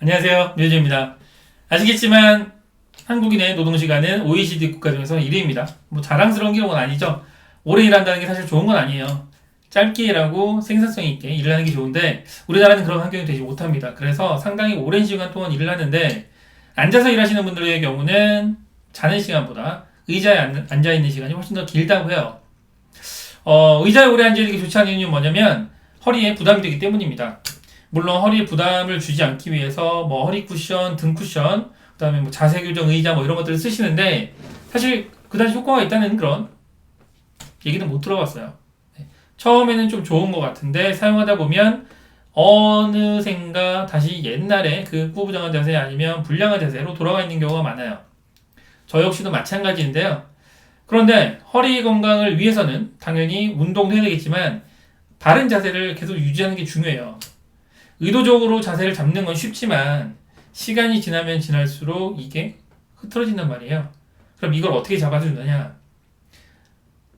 안녕하세요. 류재입니다. 아시겠지만 한국인의 노동시간은 OECD 국가 중에서 1위입니다. 뭐 자랑스러운 기록은 아니죠. 오래 일한다는 게 사실 좋은 건 아니에요. 짧게 일하고 생산성 있게 일을 하는 게 좋은데 우리나라는 그런 환경이 되지 못합니다. 그래서 상당히 오랜 시간 동안 일을 하는데 앉아서 일하시는 분들의 경우는 자는 시간보다 의자에 앉- 앉아있는 시간이 훨씬 더 길다고 해요. 어, 의자에 오래 앉아 있는 게 좋지 않은 이유는 뭐냐면 허리에 부담이 되기 때문입니다. 물론 허리에 부담을 주지 않기 위해서 뭐 허리 쿠션, 등 쿠션, 그다음에 뭐 자세 교정 의자 뭐 이런 것들을 쓰시는데 사실 그다지 효과가 있다는 그런 얘기는 못 들어봤어요. 네. 처음에는 좀 좋은 것 같은데 사용하다 보면 어느샌가 다시 옛날에 그 구부정한 자세 아니면 불량한 자세로 돌아가 있는 경우가 많아요. 저 역시도 마찬가지인데요. 그런데 허리 건강을 위해서는 당연히 운동도 해야 되겠지만 바른 자세를 계속 유지하는 게 중요해요. 의도적으로 자세를 잡는 건 쉽지만 시간이 지나면 지날수록 이게 흐트러진단 말이에요. 그럼 이걸 어떻게 잡아주느냐?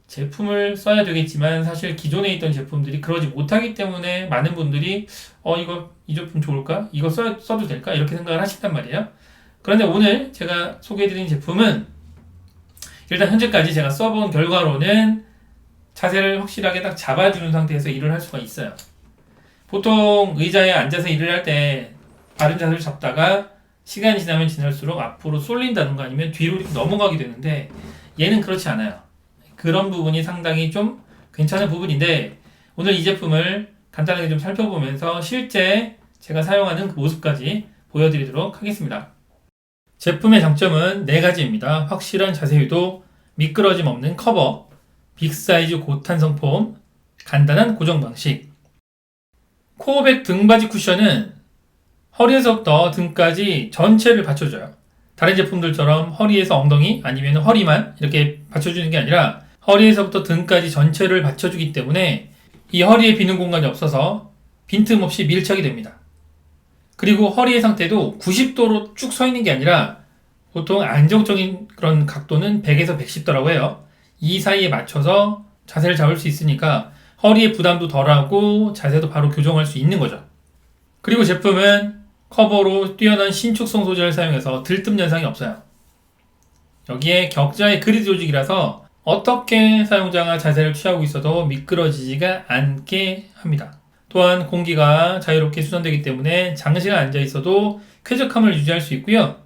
제품을 써야 되겠지만 사실 기존에 있던 제품들이 그러지 못하기 때문에 많은 분들이 어 이거 이 제품 좋을까? 이거 써, 써도 될까? 이렇게 생각을 하신단 말이에요. 그런데 오늘 제가 소개해드린 제품은 일단 현재까지 제가 써본 결과로는 자세를 확실하게 딱 잡아주는 상태에서 일을 할 수가 있어요. 보통 의자에 앉아서 일을 할 때 바른 자세를 잡다가 시간이 지나면 지날수록 앞으로 쏠린다든가 아니면 뒤로 넘어가게 되는데 얘는 그렇지 않아요. 그런 부분이 상당히 좀 괜찮은 부분인데 오늘 이 제품을 간단하게 좀 살펴보면서 실제 제가 사용하는 그 모습까지 보여드리도록 하겠습니다. 제품의 장점은 네 가지입니다. 확실한 자세 유도, 미끄러짐 없는 커버, 빅사이즈 고탄성 폼, 간단한 고정 방식. 코어백 등받이 쿠션은 허리에서부터 등까지 전체를 받쳐줘요. 다른 제품들처럼 허리에서 엉덩이 아니면 허리만 이렇게 받쳐주는 게 아니라 허리에서부터 등까지 전체를 받쳐주기 때문에 이 허리에 비는 공간이 없어서 빈틈없이 밀착이 됩니다. 그리고 허리의 상태도 90도로 쭉 서 있는 게 아니라 보통 안정적인 그런 각도는 100에서 110도라고 해요. 이 사이에 맞춰서 자세를 잡을 수 있으니까 허리의 부담도 덜하고 자세도 바로 교정할 수 있는 거죠. 그리고 제품은 커버로 뛰어난 신축성 소재를 사용해서 들뜸 현상이 없어요. 여기에 격자의 그리드 조직이라서 어떻게 사용자가 자세를 취하고 있어도 미끄러지지가 않게 합니다. 또한 공기가 자유롭게 수선되기 때문에 장시간 앉아 있어도 쾌적함을 유지할 수 있고요.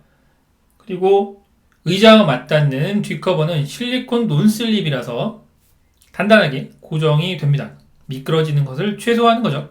그리고 의자와 맞닿는 뒷커버는 실리콘 논슬립이라서 단단하게 고정이 됩니다. 미끄러지는 것을 최소화하는 거죠.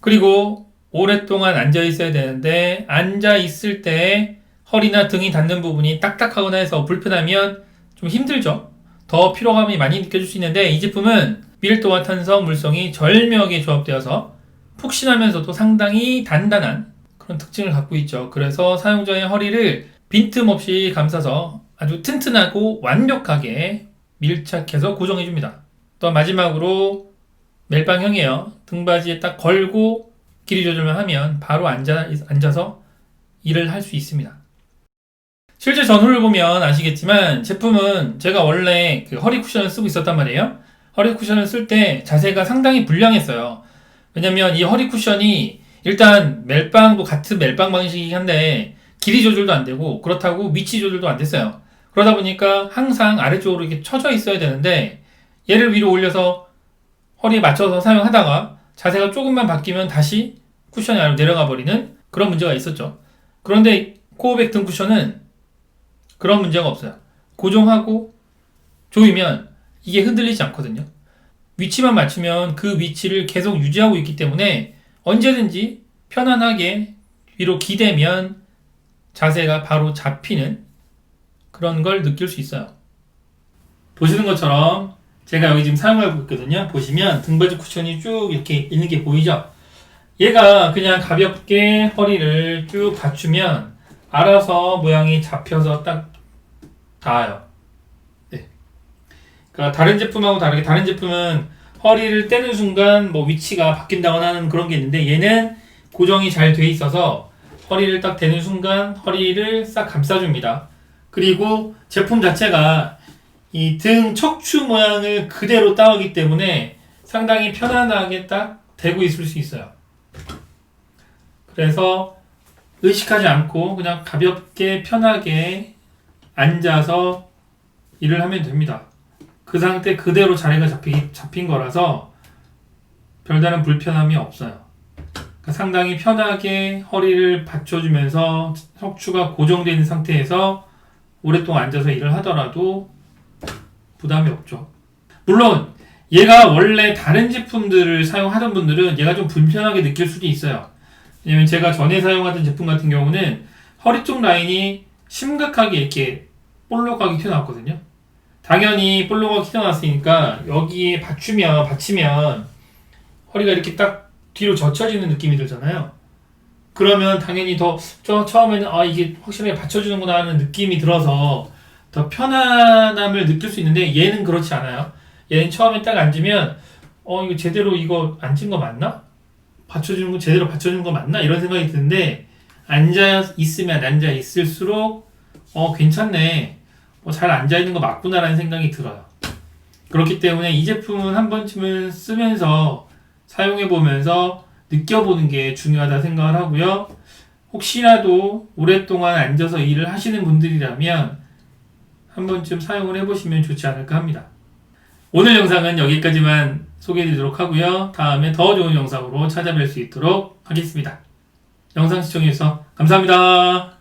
그리고 오랫동안 앉아 있어야 되는데 앉아 있을 때 허리나 등이 닿는 부분이 딱딱하거나 해서 불편하면 좀 힘들죠. 더 피로감이 많이 느껴질 수 있는데 이 제품은 밀도와 탄성, 물성이 절묘하게 조합되어서 푹신하면서도 상당히 단단한 그런 특징을 갖고 있죠. 그래서 사용자의 허리를 빈틈없이 감싸서 아주 튼튼하고 완벽하게 밀착해서 고정해 줍니다. 또 마지막으로 멜빵형이에요. 등받이에 딱 걸고 길이 조절만 하면 바로 앉아, 앉아서 일을 할 수 있습니다. 실제 전후를 보면 아시겠지만 제품은 제가 원래 그 허리 쿠션을 쓰고 있었단 말이에요. 허리 쿠션을 쓸 때 자세가 상당히 불량했어요. 왜냐면 이 허리 쿠션이 일단 멜빵도 같은 멜빵 방식이긴 한데 길이 조절도 안 되고 그렇다고 위치 조절도 안 됐어요. 그러다 보니까 항상 아래쪽으로 이렇게 쳐져 있어야 되는데 얘를 위로 올려서 허리에 맞춰서 사용하다가 자세가 조금만 바뀌면 다시 쿠션이 아래로 내려가 버리는 그런 문제가 있었죠. 그런데 코어백 등 쿠션은 그런 문제가 없어요. 고정하고 조이면 이게 흔들리지 않거든요. 위치만 맞추면 그 위치를 계속 유지하고 있기 때문에 언제든지 편안하게 위로 기대면 자세가 바로 잡히는 그런 걸 느낄 수 있어요. 보시는 것처럼 제가 여기 지금 사용하고 있거든요. 보시면 등받이 쿠션이 쭉 이렇게 있는 게 보이죠? 얘가 그냥 가볍게 허리를 쭉 받추면 알아서 모양이 잡혀서 딱 닿아요. 네. 그러니까 다른 제품하고 다르게 다른 제품은 허리를 떼는 순간 뭐 위치가 바뀐다거나 하는 그런 게 있는데 얘는 고정이 잘 돼 있어서 허리를 딱 대는 순간 허리를 싹 감싸줍니다. 그리고 제품 자체가 이 등 척추 모양을 그대로 따오기 때문에 상당히 편안하게 딱 대고 있을 수 있어요. 그래서 의식하지 않고 그냥 가볍게 편하게 앉아서 일을 하면 됩니다. 그 상태 그대로 자리가 잡히, 잡힌 거라서 별다른 불편함이 없어요. 그러니까 상당히 편하게 허리를 받쳐주면서 척추가 있는 상태에서 오랫동안 앉아서 일을 하더라도 부담이 없죠. 물론 얘가 원래 다른 제품들을 사용하던 분들은 얘가 좀 불편하게 느낄 수도 있어요. 왜냐면 제가 전에 사용하던 제품 같은 경우는 허리 쪽 라인이 심각하게 이렇게 볼록하게 튀어나왔거든요. 당연히 볼록하게 튀어나왔으니까 여기에 받추면 받치면 허리가 이렇게 딱 뒤로 젖혀지는 느낌이 들잖아요. 그러면 당연히 더저 처음에는 아 이게 확실하게 받쳐주는구나 하는 느낌이 들어서 더 편안함을 느낄 수 있는데 얘는 그렇지 않아요. 얘는 처음에 딱 앉으면 어 이거 제대로 이거 앉은 거 맞나? 받쳐주는 거 제대로 받쳐주는 거 맞나? 이런 생각이 드는데 앉아 있으면 앉아 있을수록 어 괜찮네. 어, 잘 앉아 있는 거 맞구나라는 생각이 들어요. 그렇기 때문에 이 제품은 한 번쯤은 쓰면서 사용해 보면서 느껴보는 게 중요하다 생각을 하고요. 혹시라도 오랫동안 앉아서 일을 하시는 분들이라면 한 번쯤 사용을 해보시면 좋지 않을까 합니다. 오늘 영상은 여기까지만 소개해드리도록 하고요. 다음에 더 좋은 영상으로 찾아뵐 수 있도록 하겠습니다. 영상 시청해주셔서 감사합니다.